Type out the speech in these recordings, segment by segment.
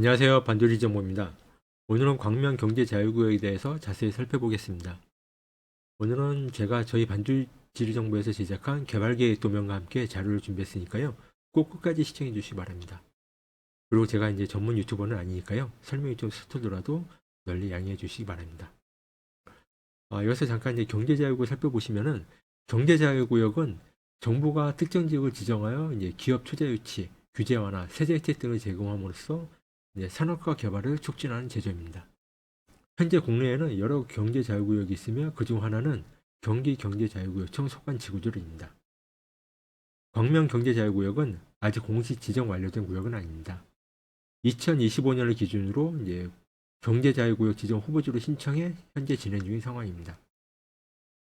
안녕하세요. 반도리 정보입니다. 오늘은 광명 경제자유구역에 대해서 자세히 살펴보겠습니다. 오늘은 제가 저희 반도리 정보에서 제작한 개발계획 도면과 함께 자료를 준비했으니까요. 꼭 끝까지 시청해 주시기 바랍니다. 그리고 제가 이제 전문 유튜버는 아니니까요. 설명이 좀 서툴더라도 널리 양해해 주시기 바랍니다. 아, 여기서 잠깐 이제 경제자유구역 살펴보시면은 경제자유구역은 정부가 특정 지역을 지정하여 이제 기업 투자 유치, 규제 완화, 세제 혜택 등을 제공함으로써 이제 산업화 개발을 촉진하는 제도입니다. 현재 국내에는 여러 경제 자유구역이 있으며 그중 하나는 경기 경제 자유구역청 속한 지구들입니다. 광명 경제 자유구역은 아직 공식 지정 완료된 구역은 아닙니다. 2025년을 기준으로 이제 경제 자유구역 지정 후보지로 신청해 현재 진행 중인 상황입니다.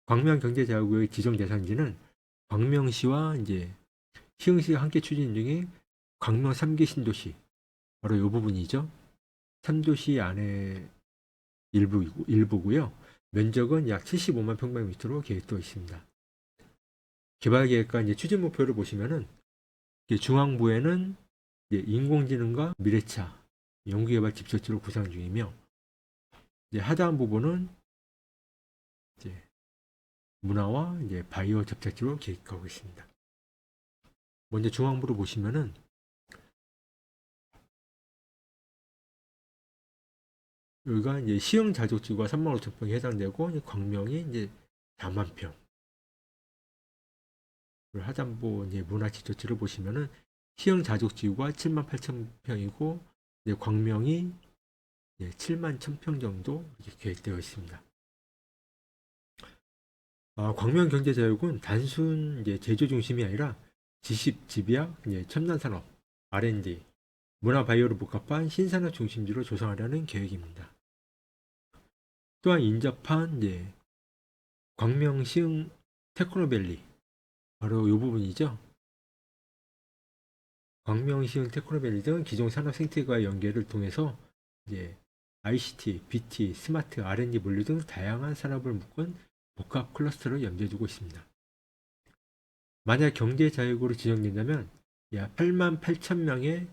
광명 경제 자유구역 지정 대상지는 광명시와 이제 시흥시가 함께 추진 중인 광명 3개 신도시 바로 이 부분이죠. 3도시 안에 일부 일부고요. 면적은 약 75만 평방미터로 계획되어 있습니다. 개발 계획과 이제 추진 목표를 보시면은 중앙부에는 인공지능과 미래차 연구개발 집적지로 구상 중이며 하단 부분은 이제 문화와 이제 바이오 접착지로 계획하고 있습니다. 먼저 중앙부를 보시면은 여기가 이제 시흥 자족지구가 3만 5천 평에 해당되고 이제 광명이 이제 4만 평. 하단부 이제 문화 지도지를 보시면은 시흥 자족지구가 7만 8천 평이고 이제 광명이 이제 7만 1천 평 정도 이렇게 계획되어 있습니다. 아, 광명 경제자유군 단순 이제 제조 중심이 아니라 지식, 집약, 이제 첨단 산업, R&D, 문화 바이오를 복합한 신산업 중심지로 조성하려는 계획입니다. 또한 인접한 이제 광명 시흥 테크노밸리 바로 이 부분이죠. 광명 시흥 테크노밸리 등 기존 산업 생태과의 연계를 통해서 이제 ICT, BT, 스마트, R&D 물류 등 다양한 산업을 묶은 복합 클러스터를 염두에 두고 있습니다. 만약 경제 자유구로 지정된다면 약 8만 8천 명의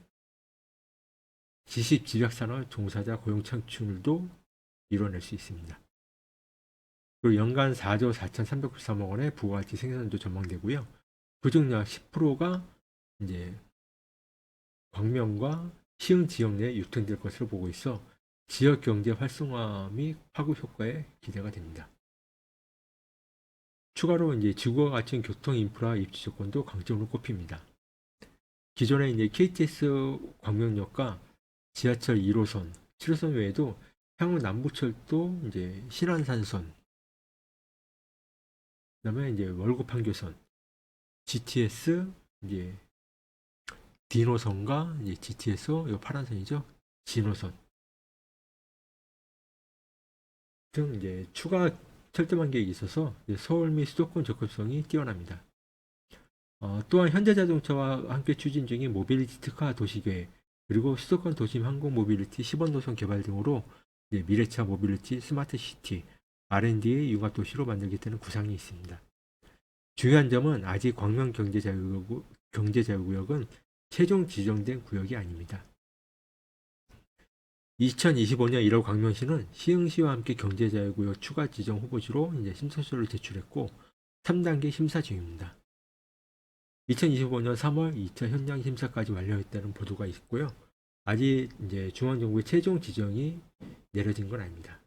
지식 집약산업 종사자 고용 창출도 이뤄낼 수 있습니다. 그리고 연간 4조 4,393억 원의 부가가치 생산도 전망되고요. 그중 약 10%가 이제 광명과 시흥 지역 내에 유통될 것으로 보고 있어 지역 경제 활성화 및 파급 효과에 기대가 됩니다. 추가로 이제 지구와 같은 교통 인프라 입지 조건도 강점으로 꼽힙니다. 기존에 이제 KTX 광명역과 지하철 1호선, 7호선 외에도 향후 남부철도 이제 신안산선, 그다음에 이제 월곡판교선, GTS 이제 디노선과 이제 GTS 요 파란선이죠, 진호선 등 이제 추가 철도망 계획이 있어서 서울 및 수도권 접근성이 뛰어납니다. 어, 또한 현대자동차와 함께 추진 중인 모빌리티 특화 도시계획 그리고 수도권 도심 항공 모빌리티 10원 노선 개발 등으로 미래차 모빌리티 스마트 시티 R&D의 융합 도시로 만들겠다는 구상이 있습니다. 중요한 점은 아직 광명 경제자유구역, 경제자유구역은 최종 지정된 구역이 아닙니다. 2025년 1월 광명시는 시흥시와 함께 경제자유구역 추가 지정 후보지로 이제 심사서를 제출했고 3단계 심사 중입니다. 2025년 3월 2차 현장 심사까지 완료했다는 보도가 있고요. 아직 이제 중앙정부의 최종 지정이 내려진 건 아닙니다.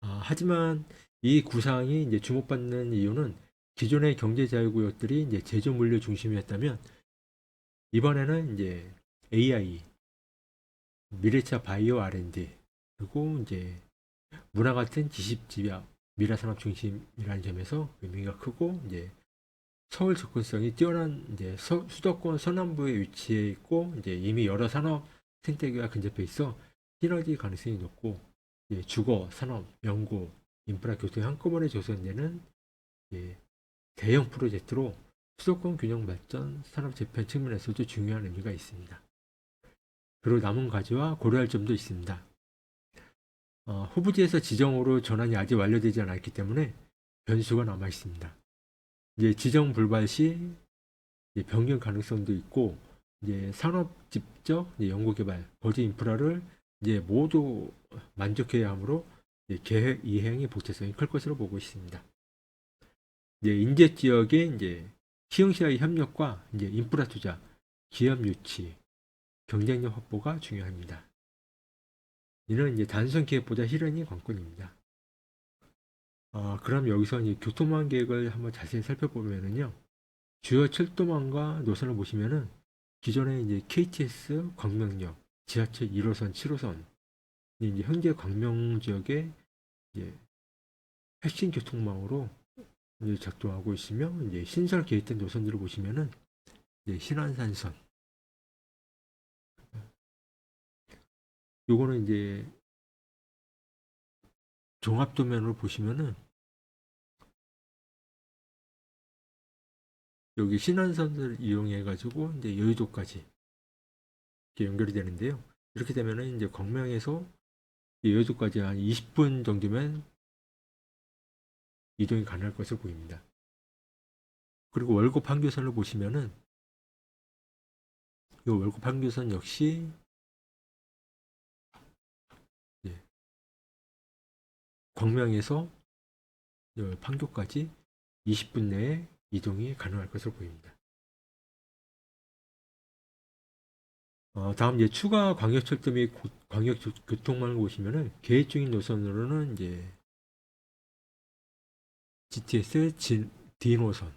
아, 하지만 이 구상이 이제 주목받는 이유는 기존의 경제자유구역들이 이제 제조 물류 중심이었다면 이번에는 이제 AI, 미래차 바이오 R&D 그리고 이제 문화 같은 지식 집약 미래 산업 중심이라는 점에서 의미가 크고 이제 서울 접근성이 뛰어난 이제 서, 수도권 서남부에 위치해 있고 이제 이미 여러 산업 생태계가 근접해 있어 시너지 가능성이 높고 이제 주거, 산업, 연구, 인프라 교통이 한꺼번에 조성되는 이제 대형 프로젝트로 수도권 균형 발전, 산업 재편 측면에서도 중요한 의미가 있습니다. 그리고 남은 과제와 고려할 점도 있습니다. 어, 후보지에서 지정으로 전환이 아직 완료되지 않았기 때문에 변수가 남아 있습니다. 이제 지정 불발 시 변경 가능성도 있고 이제 산업 이제 연구 개발 거주 인프라를 이제 모두 만족해야 하므로 계획 이행의 복잡성이 클 것으로 보고 있습니다. 이제 인재 지역의 이제 시흥시와의 협력과 이제 인프라 투자, 기업 유치, 경쟁력 확보가 중요합니다. 이는 이제 단순 계획보다 실현이 관건입니다. 아, 그럼 여기서 이제 교통망 계획을 한번 자세히 살펴보면은요. 주요 철도망과 노선을 보시면은 기존에 이제 KTX 광명역, 지하철 1호선, 7호선, 이제 현재 광명 지역의 이제 핵심 교통망으로 이제 작동하고 있으며 이제 신설 계획된 노선들을 보시면은 이제 신안산선, 요거는 이제 종합 도면으로 보시면은 여기 신안선을 이용해 가지고 이제 여의도까지 이렇게 연결이 되는데요. 이렇게 되면은 이제 광명에서 여의도까지 한 20분 정도면 이동이 가능할 것으로 보입니다. 그리고 월곡 판교선을 보시면은 이 월곡 판교선 역시 광명에서 요 판교까지 20분 내에 이동이 가능할 것으로 보입니다. 어, 다음 이제 추가 광역철도 및 고- 광역교통망을 보시면은 계획 중인 노선으로는 이제 GTS 진, D 노선,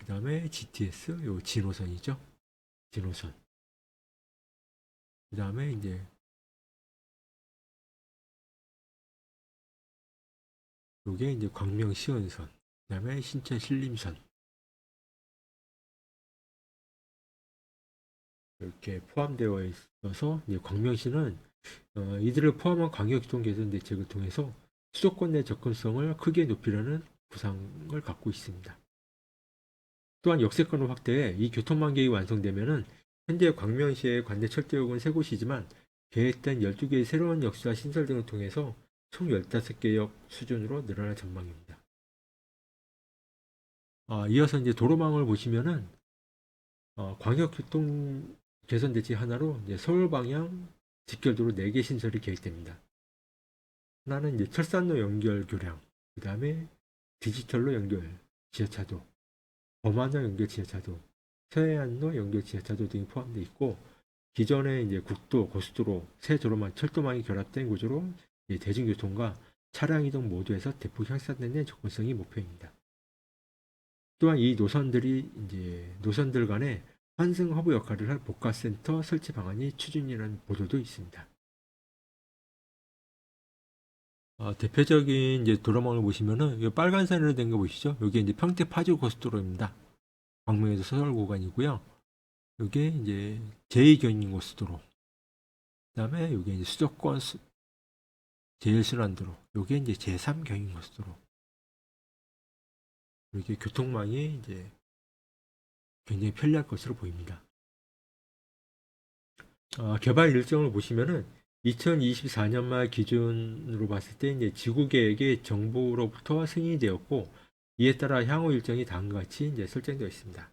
그 다음에 GTS 요. G 노선. 그 다음에 이제 요게 이제 광명 시원선, 그 다음에 신천 신림선 이렇게 포함되어 있어서 이제 광명시는 어, 이들을 포함한 광역교통 개선 대책을 통해서 수도권 내 접근성을 크게 높이려는 구상을 갖고 있습니다. 또한 역세권을 확대해 이 교통망 계획이 완성되면은 현재 광명시의 관내 철도역은 세 곳이지만 계획된 12개의 새로운 역수와 신설 등을 통해서 총 15개 역 수준으로 늘어날 전망입니다. 아, 이어서 이제 도로망을 보시면은 어, 광역교통 개선 대책 하나로 이제 서울 방향 직결도로 4개 신설이 계획됩니다. 하나는 이제 철산로 연결 교량, 그 다음에 디지털로 연결 지하차도, 범안로 연결 지하차도, 서해안로 연결 지하차도 등이 포함되어 있고 기존의 이제 국도, 고속도로, 새 도로망, 철도망이 결합된 구조로 대중교통과 차량 이동 모두에서 대폭 향상되는 접근성이 목표입니다. 또한 이 노선들이 이제 노선들 간에 환승 허브 역할을 할 복합센터 설치 방안이 추진이라는 보도도 있습니다. 아, 대표적인 이제 도로망을 보시면은 이 빨간색으로 된 거 보시죠? 여기 이제 평택 파주 고속도로입니다. 광명에서 서울 구간이고요. 이게 이제 제2경인 고속도로. 그다음에 여기 이제 수도권 수, 제일순환도로. 요게 이제 제3경인 고속도로. 이렇게 교통망이 이제 굉장히 편리할 것으로 보입니다. 아, 개발 일정을 보시면은 2024년 말 기준으로 봤을 때 이제 지구 계획의 정부로부터 승인이 되었고 이에 따라 향후 일정이 다음과 같이 이제 설정되어 있습니다.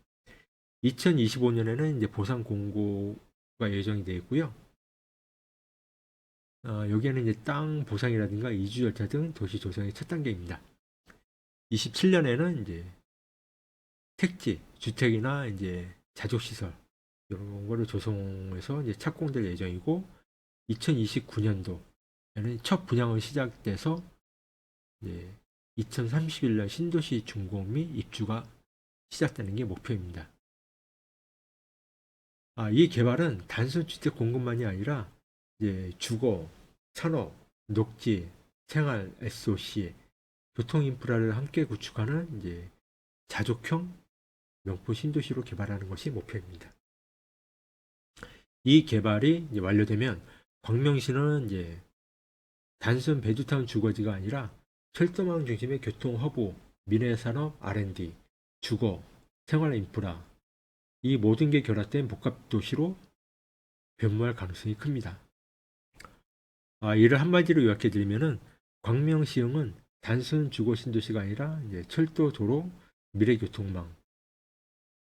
2025년에는 이제 보상 공고가 예정이 되어 있고요. 아, 여기에는 이제 땅 보상이라든가 이주 절차 등 도시 조성의 첫 단계입니다. 27년에는 이제 택지, 주택이나 이제 자족시설 이런 거를 조성해서 이제 착공될 예정이고 2029년도에는 첫 분양은 시작돼서 이제 2031년 신도시 준공 및 입주가 시작되는 게 목표입니다. 아, 이 개발은 단순 주택 공급만이 아니라 이제 주거, 산업, 녹지, 생활, SOC, 교통 인프라를 함께 구축하는 이제 자족형 명포 신도시로 개발하는 것이 목표입니다. 이 개발이 완료되면 광명시는 이제 단순 베드타운 주거지가 아니라 철도망 중심의 교통 허브, 미래산업 R&D, 주거, 생활 인프라 이 모든 게 결합된 복합 도시로 변모할 가능성이 큽니다. 아, 이를 한마디로 요약해 드리면은 광명시흥은 단순 주거 신도시가 아니라 이제 철도, 도로, 미래 교통망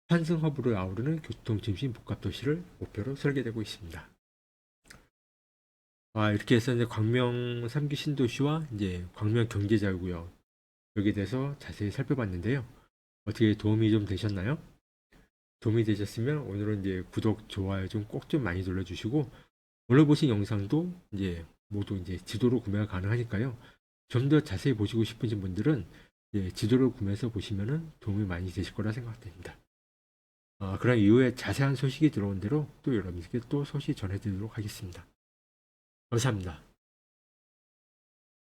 환승 허브를 아우르는 교통 중심 복합 도시를 목표로 설계되고 있습니다. 아, 이렇게 해서 이제 광명 3기 신도시와 이제 광명 경제자유구역 여기에 대해서 자세히 살펴봤는데요. 어떻게 도움이 좀 되셨나요? 도움이 되셨으면 오늘은 이제 구독, 좋아요 좀 꼭좀 많이 눌러주시고 오늘 보신 영상도 이제 모두 이제 지도로 구매가 가능하니까요. 좀 더 자세히 보시고 싶으신 분들은 이제 지도를 구매해서 보시면은 도움이 많이 되실 거라 생각됩니다. 아, 그럼 이후에 자세한 소식이 들어온 대로 또 여러분께 또 소식 전해드리도록 하겠습니다. 감사합니다.